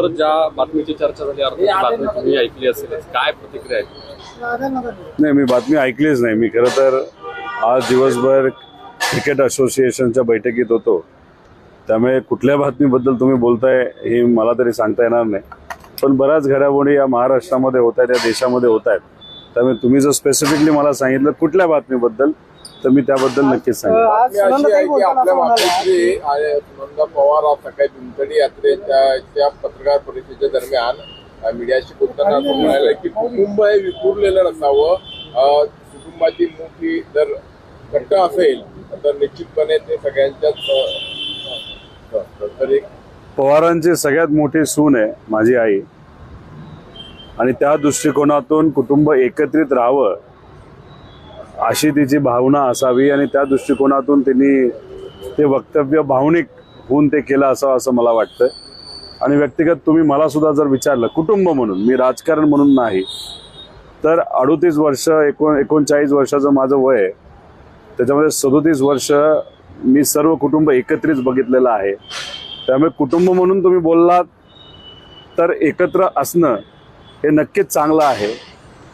वर ज्या बातमीची चर्चा झाली अर्थात बातमी तुम्ही ऐकली असेल काय प्रतिक्रिया आहे नाही मी बातमी ऐकलीच नाही. मी खरं तर आज दिवसभर क्रिकेट असोसिएशनच्या बैठकीत होतो. त्यामुळे कुठल्या बातमीबद्दल तुम्ही बोलताय हे मला तरी सांगता येणार नाही. पण बऱ्याच घडामोडी या महाराष्ट्रामध्ये होत आहेत या देशामध्ये होत आहेत. त्यामुळे तुम्ही जर स्पेसिफिकली मला सांगितलं कुठल्या बातमीबद्दल तर मी त्याबद्दल नक्कीच सांगेन. आज बातमी अशी आहे सुनंदाताई की बोलताना आपल्या आणि सुनंदा पवार आज सकाळी पिंपरी यात्रेच्या च्या पत्रकार परिषदेच्या दरम्यान अ, मीडियाशी बोलताना असं म्हणाले की कुटुंब हे विखुरलेलं नसावं. अ, कुटुंबाची मोठी जर घट्ट असेल तर निश्चितपणे ते सगळ्यांच्याच अ, असतं. तर एक पवारांची सगळ्यात मोठी सून आहे माझी आई. आणि त्या दृष्टिकोनातून कुटुंब एकत्रित राहावं अशी तिची भावना असावी आणि त्या दृष्टिकोनातून त्यांनी ते वक्तव्य भावनिक होऊन ते केलं असावं असं मला वाटतं आणि व्यक्तिगत तुम्ही मला सुद्धा जर विचारलं कुटुंब म्हणून मी राजकारण म्हणून नाही तर अडोतीस वर्ष एकोण एकोणचाळीस वर्षाचं माझं वय आहे. त्याच्यामध्ये सदोतीस वर्ष मी सर्व कुटुंब एकत्रित बघितलेलं आहे. त्यामुळे कुटुंब म्हणून तुम्ही बोललात तर एकत्र असणं हे नक्कीच चांगलं आहे.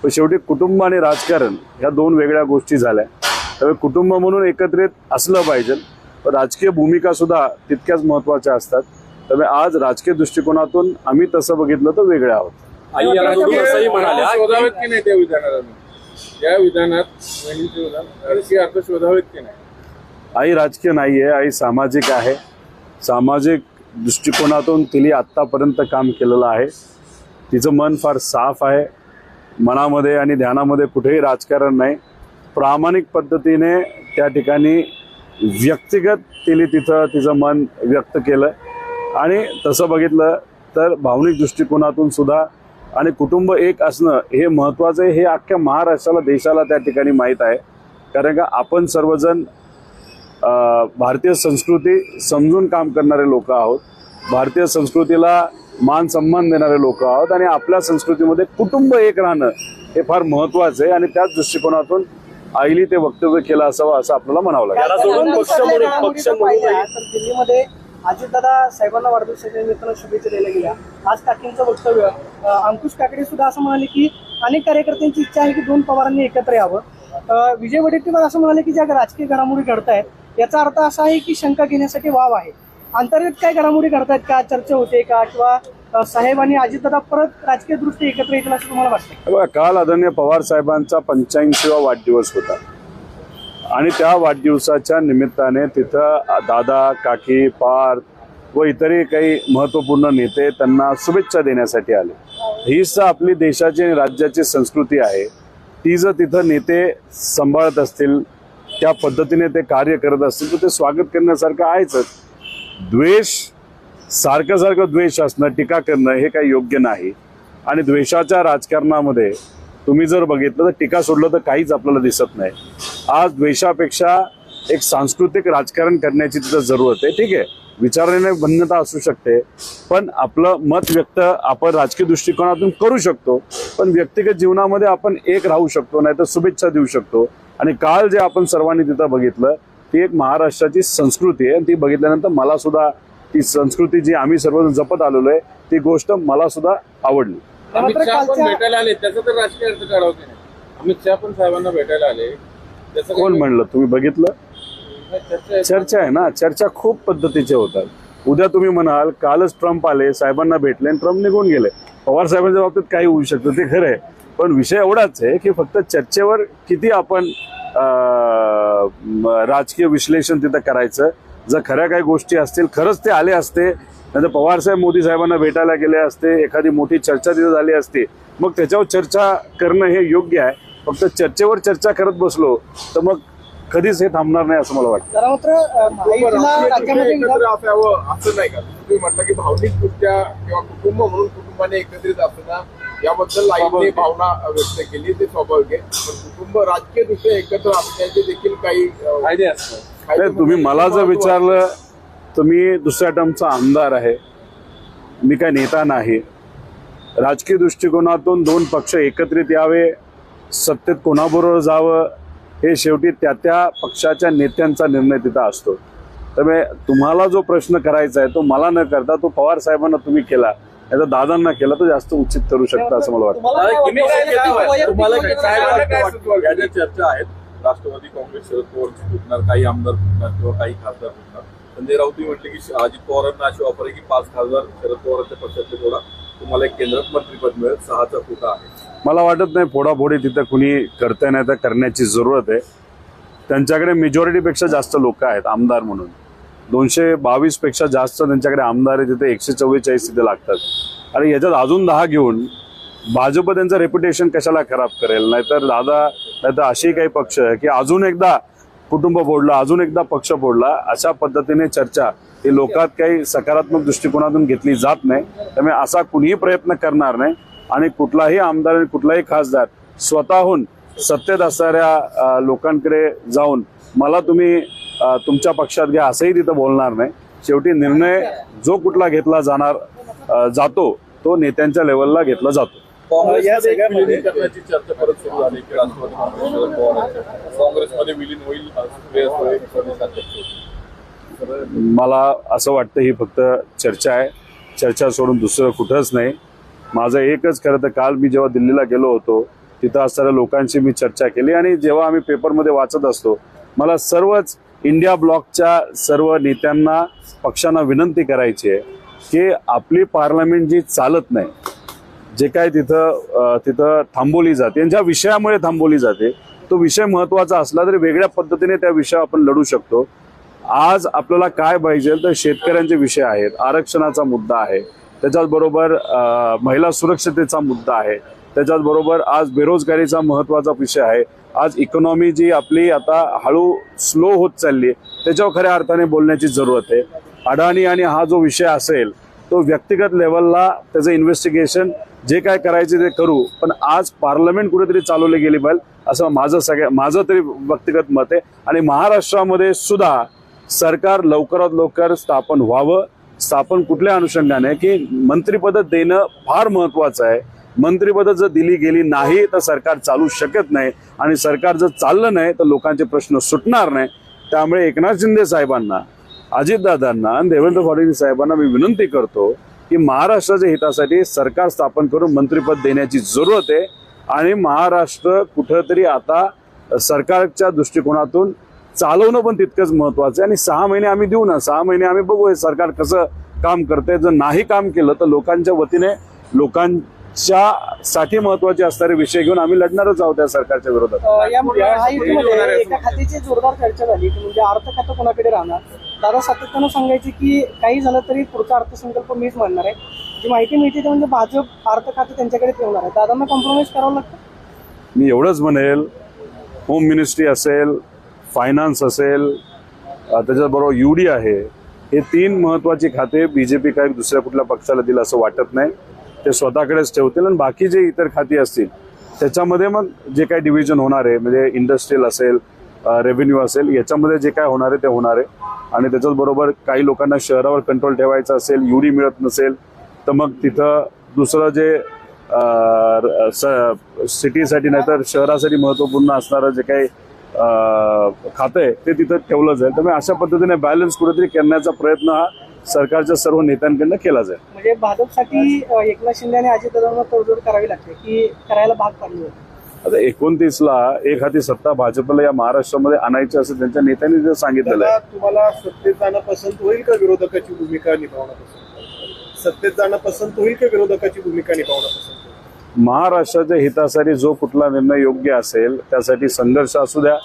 पण शेवटी कुटुंब आणि राजकारण ह्या दोन वेगळ्या गोष्टी झाल्या. त्यामुळे कुटुंब म्हणून एकत्रित असलं पाहिजे. पण राजकीय भूमिका सुद्धा तितक्याच महत्त्वाच्या असतात. त्यामुळे आज राजकीय दृष्टिकोनातून आम्ही तसं बघितलं तर वेगळे आहोत. आई याला जोडून असंही म्हणाल्या की शोधावेत की नाही त्या विधानात त्या विधानात वहिनीचे विधान राजकीय अर्थ शोधावेत की नाही? आई राजकीय नाही आहे आई सामाजिक आहे. सामाजिक दृष्टिकोनातून तिने आत्तापर्यंत काम केलेलं आहे. तिचं मन फार साफ आहे. मनामध्ये आणि ध्यानामध्ये कुठेही राजकारण नाही. प्रामाणिक पद्धतीने त्या ठिकाणी व्यक्तिगत तिने तिथं तिचं मन व्यक्त केलं. आणि तसं बघितलं तर भावनिक दृष्टिकोनातून सुद्धा आणि कुटुंब एक असणं हे महत्त्वाचं आहे. हे अख्ख्या महाराष्ट्राला देशाला त्या ठिकाणी माहीत आहे. कारण का आपण सर्वजण भारतीय संस्कृती समजून काम करणारे लोक आहोत. भारतीय संस्कृतीला मान सन्मान देणारे लोक आहोत आणि आपल्या संस्कृतीमध्ये कुटुंब एक राहणं हे फार महत्वाचं आहे आणि त्याच दृष्टिकोनातून आईली ते वक्तव्य केलं असावं असं आपल्याला म्हणावं लागेल. अजितदादा साहेबांना वाढदिवसाच्या निमित्तानं शुभेच्छा दिल्या गेल्या. आज काकींचं वक्तव्य अंकुश काकडे सुद्धा असं म्हणाले की अनेक कार्यकर्त्यांची इच्छा आहे की दोन पवारांनी एकत्र यावं. विजय वडेट्टीवार असं म्हणाले की ज्या राजकीय घडामोडी घडतायत याचा अर्थ असा आहे की शंका घेण्यासाठी वाव आहे. अंतर्गत काय घडामोडी घडतायत का? चर्चा होते का? किंवा साहेब आणि अजितदादा परत राजकीय दृष्टी एकत्र येतील असं तुम्हाला वाटतं बघा काल आदरणीय पवार साहेबांचा पंच्याऐंशीवा वाढदिवस होता. आणि त्या वाढदिवसाच्या निमित्ताने तिथं दादा काकी पार्थ व इतरही काही महत्त्वपूर्ण नेते त्यांना शुभेच्छा देण्यासाठी आले. हीच आपली देशाची आणि राज्याची संस्कृती आहे. ती जर तिथं नेते सांभाळत असतील त्या पद्धतीने ते कार्य करत असतील तर ते स्वागत करण्यासारखं आहेच. द्वेष सारखं सारखं द्वेष असणं टीका करणं हे काही योग्य नाही. आणि द्वेषाच्या राजकारणामध्ये तुम्ही जर बघितलं तर टीका सोडलं तर काहीच आपल्याला दिसत नाही. आज द्वेषापेक्षा एक सांस्कृतिक राजकारण करण्याची तिथं जरूरत आहे. ठीक आहे. विचाराने भिन्नता असू शकते. पण आपलं मत व्यक्त आपण राजकीय दृष्टिकोनातून करू शकतो. पण व्यक्तिगत जीवनामध्ये आपण एक राहू शकतो नाही तर शुभेच्छा देऊ शकतो. आणि काल जे आपण सर्वांनी तिथं बघितलं ती एक महाराष्ट्राची संस्कृती आहे. आणि ती बघितल्यानंतर मला सुद्धा ती संस्कृती जी आम्ही सर्वजण जपत आलेलो आहे ती गोष्ट मला सुद्धा आवडली. अमित शहा पण भेटायला आले. त्याचा तर राजकीय अर्थ काढावं की नाही अमित शहा पण साहेबांना भेटायला आले. त्याचं कोण म्हणलं? तुम्ही बघितलं? चर्चा आहे. ना? चर्चा खूप पद्धतीचे होतात. उद्या तुम्ही म्हणाल कालच ट्रम्प आले साहेबांना भेटले आणि ट्रम्प निघून गेले. पवार साहेबांच्या बाबतीत काही होऊ शकतं ते खरं आहे. पण विषय एवढाच आहे की फक्त चर्चेवर किती आपण राजकीय विश्लेषण तिथं करायचं. जर खऱ्या काही गोष्टी असतील खरंच ते आले असते नंतर पवार साहेब मोदी साहेबांना भेटायला गेले असते एखादी मोठी चर्चा तिथं झाली असती मग त्याच्यावर चर्चा करणं हे योग्य आहे. फक्त चर्चेवर चर्चा करत बसलो तर मग कधीच हे थांबणार नाही असं मला वाटतं. असं नाही का? तुम्ही म्हटलं की भावनिक दृष्ट्या किंवा कुटुंब म्हणून कुटुंबाने एकत्रित असणं याबद्दल आईने भावना व्यक्त केली ते स्वाभाविक आहे. पण कुटुंब राजकीय दृष्ट्या एकत्र असण्याचे देखील काही फायदे असतात तुम्ही मला जर विचारलं तर मी दुसऱ्या टर्मचा आमदार आहे. मी काय नेता नाही. राजकीय दृष्टिकोनातून दोन पक्ष एकत्रित यावे सत्तेत कोणाबरोबर जावं हे शेवटी त्या त्या पक्षाच्या नेत्यांचा निर्णय तिथं असतो. त्यामुळे तुम्हाला जो प्रश्न करायचा आहे तो मला न करता तो पवार साहेबांना तुम्ही केला. तर दादांना केलं तर जास्त उचित ठरू शकतं असं मला वाटतं? या ज्या चर्चा आहेत राष्ट्रवादी काँग्रेस शरद पवार फुटणार काही आमदार फुटणार किंवा काही खासदार फुटणार. संजय राऊती म्हटले की अजित पवारांना अशी ऑफर आहे की पाच खासदार शरद पवारांच्या पक्षातले थोडा तुम्हाला एक केंद्रात मंत्रीपद मिळेल सहाचा कोटा आहे. मला वाटत नाही फोडाफोडी तिथं कुणी करता नाही तर करण्याची जरूरत आहे. त्यांच्याकडे मेजॉरिटीपेक्षा जास्त लोक आहेत आमदार म्हणून. दोनशे बावीसपेक्षा जास्त त्यांच्याकडे आमदार आहे तिथे एकशे चव्वेचाळीस तिथे लागतात. आणि याच्यात अजून दहा घेऊन भाजप त्यांचं रेप्युटेशन कशाला खराब करेल? नाहीतर दादा नाहीतर अशी काही पक्ष आहे की अजून एकदा कुटुंब फोडला अजून एकदा पक्ष फोडला अशा पद्धतीने चर्चा ही लोकात काही सकारात्मक दृष्टिकोनातून घेतली जात नाही. त्यामुळे असा कुणीही प्रयत्न करणार नाही. आणि कुठलाही आमदार आणि कुठलाही खासदार स्वतःहून सत्तेत असणाऱ्या लोकांकडे जाऊन मला तुम्ही तुमच्या पक्षात घ्या असंही तिथं बोलणार नाही. शेवटी निर्णय जो कुठला घेतला जाणार जातो तो नेत्यांच्या लेवलला घेतला जातो. मला असं वाटतं ही फक्त चर्चा आहे. चर्चा सोडून दुसरं कुठंच नाही. माझं एकच खरं तर काल मी जेव्हा दिल्लीला गेलो होतो तिथं असणाऱ्या लोकांशी मी चर्चा केली आणि जेव्हा आम्ही पेपरमध्ये वाचत असतो मला सर्वच इंडिया ब्लॉकच्या सर्व नेत्यांना पक्षांना विनंती करायची आहे की आपली पार्लमेंट जी चालत नाही जे काय तिथं तिथं थांबवली जाते आणि ज्या विषयामुळे थांबवली जाते तो विषय महत्त्वाचा असला तरी वेगळ्या पद्धतीने त्या विषयावर आपण लढू शकतो. आज आपल्याला काय पाहिजे तर शेतकऱ्यांचे विषय आहेत आरक्षणाचा मुद्दा आहे त्याच्याच बरोबर महिला सुरक्षतेचा मुद्दा आहे त्याच्याच बरोबर आज बेरोजगारीचा महत्त्वाचा विषय आहे आज इकॉनॉमी जी आपली आता हळू स्लो होत चालली आहे त्याच्यावर खऱ्या अर्थाने बोलण्याची जरूरत आहे. अडाणी आणि हा जो विषय असेल तो व्यक्तिगत लेवलला त्याचं इन्व्हेस्टिगेशन जे काय करायचे ते करू पण आज पार्लमेंट कुठेतरी चालवली गेली पाहिजे असं माझं सगळ्या माझं तरी व्यक्तिगत मत आहे. आणि महाराष्ट्रामध्ये सुद्धा सरकार लवकरात लवकर स्थापन व्हावं स्थापन कुठल्या अनुषंगाने की मंत्रिपद देणं फार महत्वाचं आहे. मंत्रिपद जर दिली गेली नाही तर सरकार चालू शकत नाही. आणि सरकार जर चाललं नाही तर लोकांचे प्रश्न सुटणार नाही. त्यामुळे एकनाथ शिंदे साहेबांना अजितदादांना आणि देवेंद्र फडणवीस साहेबांना मी विनंती करतो की महाराष्ट्राच्या हितासाठी सरकार स्थापन करून मंत्रिपद देण्याची जरूरत आहे. आणि महाराष्ट्र कुठंतरी आता सरकारच्या दृष्टिकोनातून चालवणं पण तितकंच महत्वाचं आहे. आणि सहा महिने आम्ही देऊ ना सहा महिने आम्ही बघू हे सरकार कसं काम करते जर नाही काम केलं तर लोकांच्या वतीने लोकां लोकांच्या साठी महत्त्वाचे असणारे विषय घेऊन आम्ही लढणारच आहोत त्या सरकारच्या विरोधात. महायुतीमध्ये एका खात्याची जोरदार चर्चा झाली म्हणजे अर्थ खातं कोणाकडे राहणार? दादा सातत्यानं सांगायचे की काही झालं तरी पुढचा अर्थसंकल्प मीच मांडणार आहे. जी माहिती मिळते ते म्हणजे भाजप अर्थ खातं त्यांच्याकडे ठेवणार आहे. दादांना कॉम्प्रोमाइज करावं लागतं? मी एवढंच म्हणेल होम मिनिस्ट्री असेल फायनान्स असेल त्याच्याबरोबर युडी आहे हे तीन महत्वाची खाते बीजेपी काही दुसऱ्या कुठल्या पक्षाला दिलं असं वाटत नाही. ते स्वतःकडेच ठेवतील आणि बाकी जे इतर खाती असतील त्याच्यामध्ये मग जे काही डिव्हिजन होणार आहे म्हणजे इंडस्ट्रीयल असेल रेव्हेन्यू असेल याच्यामध्ये जे काय होणार आहे ते होणार आहे. आणि त्याच्याच बरोबर काही लोकांना शहरावर कंट्रोल ठेवायचा असेल युडी मिळत नसेल तर मग तिथं दुसरं जे सिटीसाठी नाहीतर शहरासाठी महत्त्वपूर्ण असणारं जे काही खातं आहे ते तिथं ठेवलं जाईल. त्यामुळे अशा पद्धतीने बॅलन्स कुठेतरी करण्याचा प्रयत्न हा सरकारच्या सर्व नेत्यांकडनं केला जाईल. म्हणजे भाजपसाठी एकनाथ शिंदे आणि अजितदादांना तडजोड करावी लागते की करायला भाग पाडली आता एकोणतीसला एक हाती सत्ता भाजपला या महाराष्ट्रामध्ये आणायची असं त्यांच्या नेत्यांनी जे सांगितलेलं आहे. तुम्हाला सत्तेत जाणं पसंत होईल का विरोधकाची भूमिका निभावणं पसंत सत्तेत जाणं पसंत होईल का विरोधकाची भूमिका निभावणं पसंत महाराष्ट्राच्या हितासाठी जो कुठला निर्णय योग्य असेल त्यासाठी संघर्ष असू द्या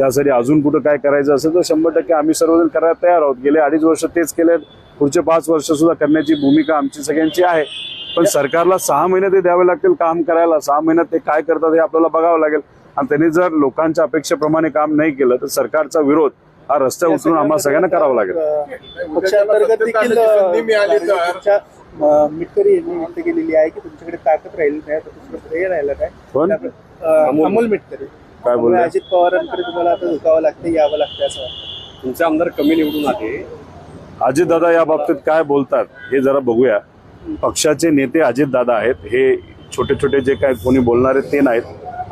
त्यासाठी अजून कुठं काय करायचं असेल तर शंभर टक्के आम्ही सर्वजण करायला तयार आहोत. गेले अडीच वर्ष तेच केले पुढचे पाच वर्ष सुद्धा करण्याची भूमिका आमची सगळ्यांची आहे. पण सरकारला सहा महिने ते द्यावे लागतील काम करायला. सहा महिन्यात ते काय करतात हे आपल्याला बघावं लागेल. आणि त्यांनी जर लोकांच्या अपेक्षेप्रमाणे काम नाही केलं तर सरकारचा विरोध हा रस्त्यावर उतरून आम्हाला सगळ्यांना करावा लागेल. पक्षांतर्गत देखील मिटकरी यांनी व्यक्त केलेली आहे की तुमच्याकडे ताकद राहिली नाही तर राहिलं अं, अमोल मिटकरी. काय बोलले? अजित पवारांकडे तुम्हाला आता झुकावं लागतं यावं लागतं असं वाटतं. तुमचे आमदार कमी निवडून आले. अजितदादा या बाबतीत काय बोलतात हे जरा बघूया. पक्षाचे नेते अजितदादा आहेत. हे छोटे छोटे जे काय कोणी बोलणार आहेत ते नाहीत.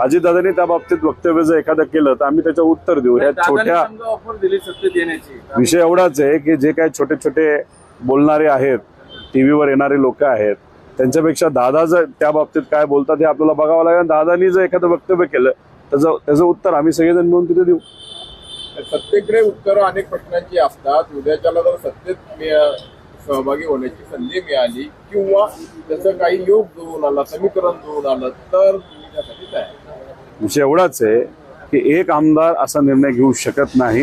अजितदादांनी त्या बाबतीत वक्तव्य जर एखादं केलं तर आम्ही त्याचं उत्तर देऊ. ह्या छोट्या ऑफर दिली येण्याची. विषय एवढाच आहे की जे काही छोटे छोटे बोलणारे आहेत टी व्हीवर येणारे लोक आहेत त्यांच्यापेक्षा दादा जर त्या बाबतीत काय बोलतात हे आपल्याला बघावं लागेल. दादानी जर एखादं वक्तव्य केलं त्याचं त्याचं उत्तर आम्ही सगळेजण मिळून तिथे देऊ. सत्तेकडे उत्तरं अनेक प्रश्नांची असतात. उद्याच्याला जर सत्तेत सहभागी होण्याची संधी मिळाली किंवा त्याचं काही योग जुळून आला समीकरण जुळून आलं तर त्यासाठी तयार विषय एवढाच आहे की एक आमदार असा निर्णय घेऊ शकत नाही.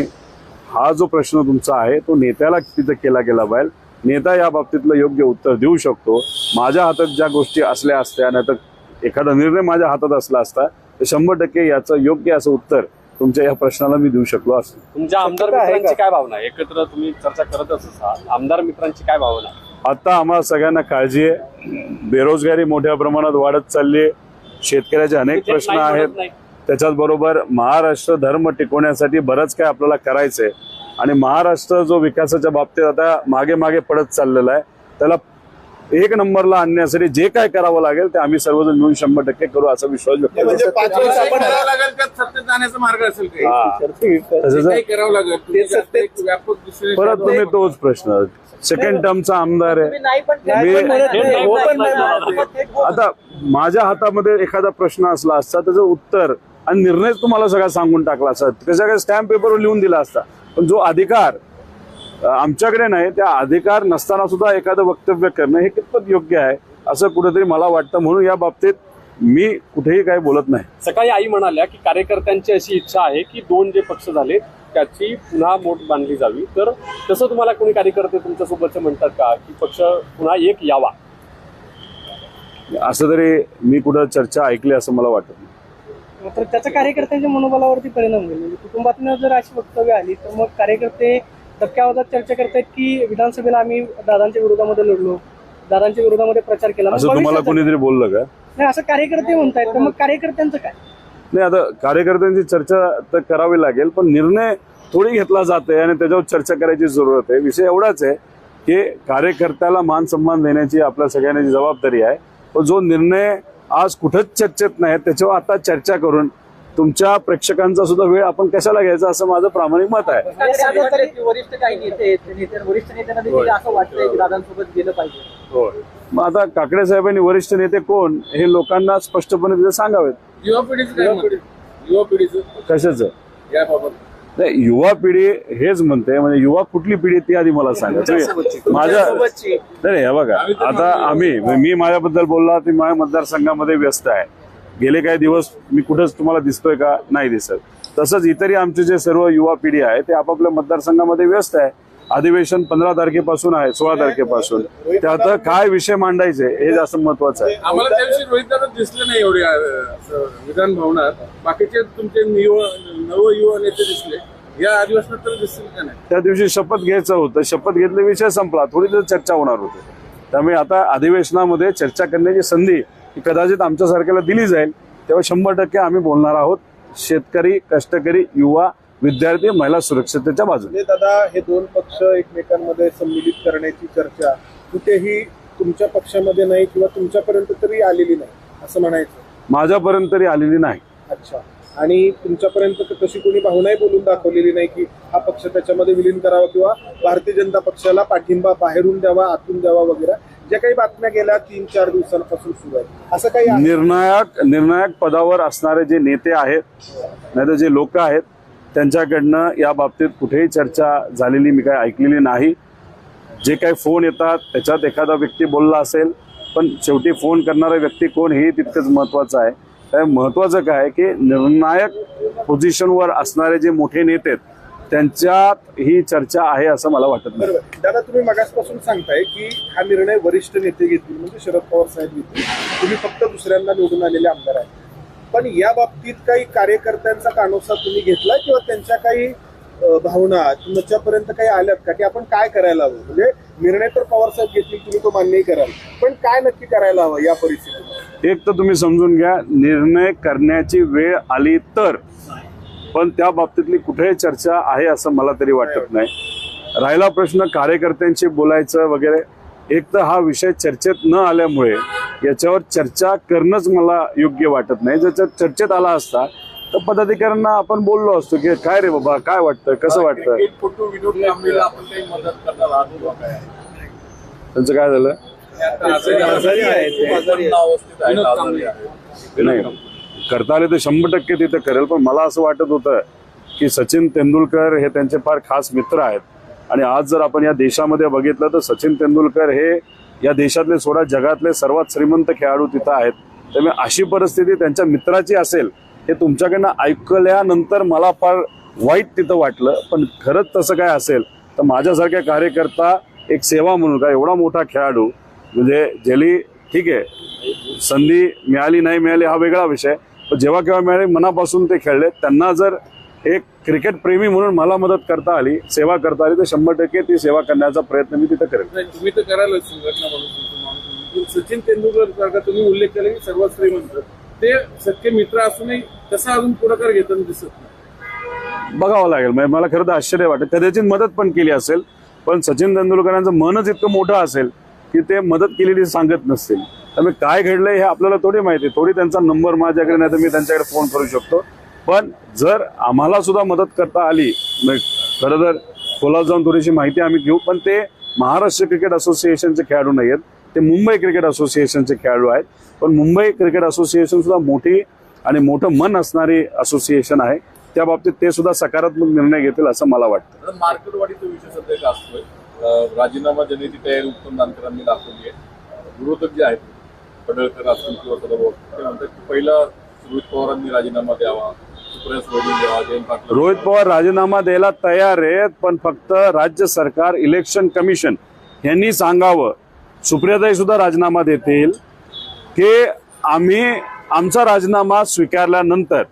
हा जो प्रश्न तुमचा आहे तो नेत्याला तिथं केला गेला पाहिजे. नेता या बाबतीतलं योग्य उत्तर देऊ शकतो. माझ्या हातात ज्या गोष्टी असल्या असत्या नाही तर एखादा निर्णय माझ्या हातात असला असता तर शंभर टक्के याचं योग्य असं उत्तर तुमच्या या प्रश्नाला मी देऊ शकलो असतो. तुमच्या आमदार शक्यता आहे मित्रांची? काय भावना आहे? एकत्र तुम्ही चर्चा करतच असाल आमदार मित्रांची काय भावना आहे? आता आम्हाला सगळ्यांना काळजी आहे. बेरोजगारी मोठ्या प्रमाणात वाढत चालली आहे. शेतकऱ्याचे अनेक ते प्रश्न नाही आहेत. नाही. त्याच्याच बरोबर महाराष्ट्र धर्म टिकवण्यासाठी बरंच काय आपल्याला करायचंय. आणि महाराष्ट्र जो विकासाच्या बाबतीत आता मागे मागे पडत चाललेला आहे त्याला एक नंबरला आणण्यासाठी जे काय करावं लागेल ते आम्ही सर्वजण मिळून शंभर टक्के करू असा विश्वास व्यक्त करतो. म्हणजे पाच वर्ष आपण करावं लागेल त्यात सत्तेत जाण्याचा मार्ग असेल काही? हा. तसंच काही करावं लागेल. तुम्ही जास्त एक व्यापक दुसरे परत तुम्ही तोच प्रश्न. सेकंड टर्मचा आमदार आहे. नाही पण नाही पण म्हणत नाही, नाही, हो पण नाही, नाही नाही, म्हणत. आता माझ्या हातामध्ये एखादा प्रश्न असला असता त्याचं उत्तर आणि निर्णय तुम्हाला सगळा सांगून टाकला असता. त्याच्याकडे स्टॅम्प पेपरवर लिहून दिला असता. पण जो अधिकार आमच्याकडे नाही त्या अधिकार नसताना सुद्धा एखादं वक्तव्य करणं हे कितपत योग्य आहे असं कुठेतरी मला वाटतं. म्हणून या बाबतीत मी कुठेही काही बोलत नाही. सकाळी आई म्हणाल्या की कार्यकर्त्यांची अशी इच्छा आहे की दोन जे पक्ष झाले त्याची पुन्हा मोठ बांधली जावी. तर तसं तुम्हाला कोणी कार्यकर्ते तुमच्या सोबतचे म्हणतात का की पक्ष पुन्हा एक यावा? असं तरी मी कुठं चर्चा ऐकली असं मला वाटत नाही. तर त्याचा कार्यकर्त्यांच्या मनोबलावरती परिणाम होईल. म्हणजे कुटुंबातून जर अशी वक्तव्य आली तर मग कार्यकर्ते धक्क्या आवाजात चर्चा करतायत की विधानसभेला आम्ही दादांच्या विरोधामध्ये लढलो. दादांच्या विरोधामध्ये प्रचार केला. मग तुम्हाला भविष्यात- कोणीतरी बोललं का? नाही असं कार्यकर्ते म्हणतायत. तर मग कार्यकर्त्यांचं काय? नाही आता कार्यकर्त्यांची चर्चा तर करावी लागेल पण निर्णय थोडी घेतला जाते आणि त्याच्यावर चर्चा करायची जरूरत आहे. विषय एवढाच आहे की कार्यकर्त्याला मान सन्मान देण्याची आपल्या सगळ्यांची जबाबदारी आहे. पण जो निर्णय आज कुठंच चर्चेत नाही त्याच्यावर आता चर्चा करून तुमच्या प्रेक्षकांचा सुद्धा वेळ आपण कशाला घ्यायचा असं माझं प्रामाणिक मत आहे. वरिष्ठ काही नेते आहेत, नेते वरिष्ठ नेत्यांना देखील असं वाटतंय की दादांसोबत गेलं पाहिजे. मग आता काकडे साहेबांनी वरिष्ठ नेते कोण हे लोकांना स्पष्टपणे तिथे सांगावेत. युवा पिढीचं काय मत? आहे? युवा पिढीचं? कशाचं? याबाबत. नाही युवा पिढी हेच म्हणते म्हणजे युवा कुठली पिढी ती आधी मला सांगा. माझ्या नाही नाही, हे बघा आता आम्ही मी माझ्याबद्दल बोलला की माझ्या मतदारसंघामध्ये व्यस्त आहे. गेले काही दिवस मी कुठंच तुम्हाला दिसतोय का नाही दिसत. तसंच इतरही आमचे जे सर्व युवा पिढी आहे ते आपापल्या मतदारसंघामध्ये व्यस्त आहे. अधिवेशन पंधरा तारखेपासून आहे सोळा तारखेपासून. त्यात काय विषय मांडायचे हे जास्त महत्वाचं आहे. आम्हाला त्या दिवशी रोहित दादा दिसले नाही एवढे विधान भवनात. बाकीचे तुमचे युवा नव युवा नेते दिसले. या अधिवेशनात तर दिसतील का नाही? त्या दिवशी शपथ घ्यायचं होतं. शपथ घेतले विषय संपला. थोडी तर चर्चा होणार होती. त्यामुळे आता अधिवेशनामध्ये चर्चा करण्याची संधी कदाचित आमच्यासारख्याला दिली जाईल. तेव्हा शंभर टक्के आम्ही बोलणार आहोत. शेतकरी कष्टकरी युवा विद्यार्थी महिला सुरक्षिततेच्या बाजूने. दादा हे दोन पक्ष एकमेकांमध्ये सम्मिलित करण्याची चर्चा कुठेही तुमच्या पक्षामध्ये नाही किंवा तुमच्यापर्यंत तरी आलेली नाही असं म्हणायचं. माझ्यापर्यंत तरी आलेली नाही. अच्छा. आणि तुमच्यापर्यंत तर तशी कोणी भावनाही बोलून दाखवलेली नाही की हा पक्ष त्याच्यामध्ये विलीन करावा किंवा भारतीय जनता पक्षाला पाठिंबा बाहेरून द्यावा आतून द्यावा वगैरे. ज्या काही बातम्या गेल्या तीन चार दिवसांपासून सुरू आहेत असं काही आहे? निर्णायक निर्णायक पदावर असणारे जे नेते आहेत नाहीतर जे लोक आहेत त्यांच्याकडनं या बाबतीत कुठेही चर्चा झालेली मी काय ऐकलेली नाही जे काही फोन येतात त्याच्यात एखादा व्यक्ती बोलला असेल पण शेवटी फोन करणारा व्यक्ती कोण हे तितकंच महत्वाचं आहे काय महत्वाचं काय की निर्णायक पोझिशनवर असणारे जे मोठे नेते आहेत त्यांच्यात ही चर्चा आहे असं मला वाटत नाही. बरोबर. दादा तुम्ही मगासपासून सांगताय की हा निर्णय वरिष्ठ नेते घेतील म्हणजे शरद पवार साहेब घेतील. तुम्ही फक्त दुसऱ्यांदा निवडून आलेले आमदार आहेत. पण या बाबतीत काही कार्यकर्त्यांचा कानोसा तुम्ही घेतला किंवा त्यांच्या काही भावना तुमच्यापर्यंत काही आल्यात का? की आपण काय करायला हवं? म्हणजे निर्णय तर पवार साहेब घेतील तुम्ही तो मान्यही कराल. पण काय नक्की करायला हवं या परिस्थितीत? एक तर तुम्ही समजून घ्या निर्णय करण्याची वेळ आली तर पण त्या बाबतीतली कुठेही चर्चा आहे असं मला तरी वाटत नाही. राहिला प्रश्न कार्यकर्त्यांशी बोलायचं वगैरे एक तर हा विषय चर्चेत न आल्यामुळे याच्यावर चर्चा करणंच मला योग्य वाटत नाही. जर चर्चेत आला असता तर पदाधिकाऱ्यांना आपण बोललो असतो की काय रे बाबा काय वाटतं कसं वाटतं? त्यांचं काय झालं. नाही. करता आले तर शंभर टक्के तिथे करेल. पण मला असं वाटत होतं की सचिन तेंडुलकर हे त्यांचे फार खास मित्र आहेत. आणि आज जर आपण या देशामध्ये बघितलं तर सचिन तेंडुलकर हे या देशातले सोडा जगातले सर्वात श्रीमंत खेळाडू तिथं आहेत. त्यामुळे अशी परिस्थिती त्यांच्या मित्राची असेल हे तुमच्याकडनं ऐकल्यानंतर मला फार वाईट तिथं वाटलं. पण खरंच तसं काय असेल तर माझ्यासारख्या कार्यकर्ता एक सेवा म्हणून का एवढा मोठा खेळाडू म्हणजे ज्याली ठीक आहे संधी मिळाली नाही मिळाली हा वेगळा विषय. जेव्हा केव्हा मिळाली मनापासून ते खेळले त्यांना जर एक क्रिकेट प्रेमी म्हणून मला मदत करता आली सेवा करता आली तर शंभर टक्के ती सेवा करण्याचा प्रयत्न मी तिथं करेन. नाही, तुम्ही तर करायला सचिन तेंडुलकर सारखा तुम्ही उल्लेख केला की सर्वात श्रीमंत ते सख्खे मित्र असूनही तसा अजून पुढाकार घेताना दिसत नाही. बघावं लागेल. म्हणजे मला खरं तर आश्चर्य वाटत कदाचित मदत पण केली असेल पण सचिन तेंडुलकरांचं मनच इतकं मोठं असेल की ते मदत केलेली सांगत नसतील. त्यामुळे काय घडलंय हे आपल्याला थोडी माहिती थोडी त्यांचा नंबर माझ्याकडे नाही तर मी त्यांच्याकडे फोन करू शकतो. पण जर आम्हाला सुद्धा मदत करता आली म्हणजे खरं तर खोलात जाऊन थोडीशी माहिती आम्ही घेऊ पण ते महाराष्ट्र क्रिकेट असोसिएशनचे खेळाडू नाही आहेत. ते मुंबई क्रिकेट असोसिएशनचे खेळाडू आहेत. पण मुंबई क्रिकेट असोसिएशन सुद्धा मोठी आणि मोठं मन असणारी असोसिएशन आहे. त्या बाबतीत ते सुद्धा सकारात्मक निर्णय घेतील असं मला वाटतं. राजीनामा देण्याची तयारी उत्तम जानकरांनी दाखवली आहे. विरोधक जे आहेत पडळकर असतील किंवा सदाभाऊ ते म्हणतात की पहिला रोहित पवारांनी राजीनामा द्यावा रोहित पवार राजीनामा द्यायला तयार आहेत पण फक्त राज्य सरकार इलेक्शन कमिशन यांनी सांगावं. सुप्रियाताई सुद्धा राजीनामा देतील. की आम्ही आमचा राजीनामा स्वीकारल्यानंतर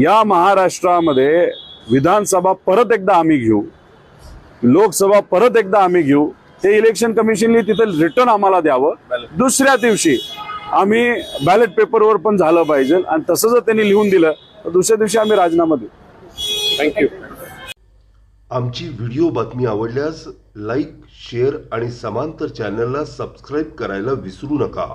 या महाराष्ट्रामध्ये विधानसभा परत एकदा आम्ही घेऊ. लोकसभा परत एकदा आम्ही घेऊ. ते इलेक्शन कमिशनने तिथं रिटर्न आम्हाला द्यावं. दुसऱ्या दिवशी आम्ही बॅलेट पेपरवर पण झालं पाहिजे आणि तसं जर त्यांनी लिहून दिलं तर दुसऱ्या दिवशी आम्ही राजीनामा देऊ. थँक्यू आमची व्हिडिओ बातमी आवडल्यास लाईक शेअर आणि समांतर चॅनलला सबस्क्राईब करायला विसरू नका.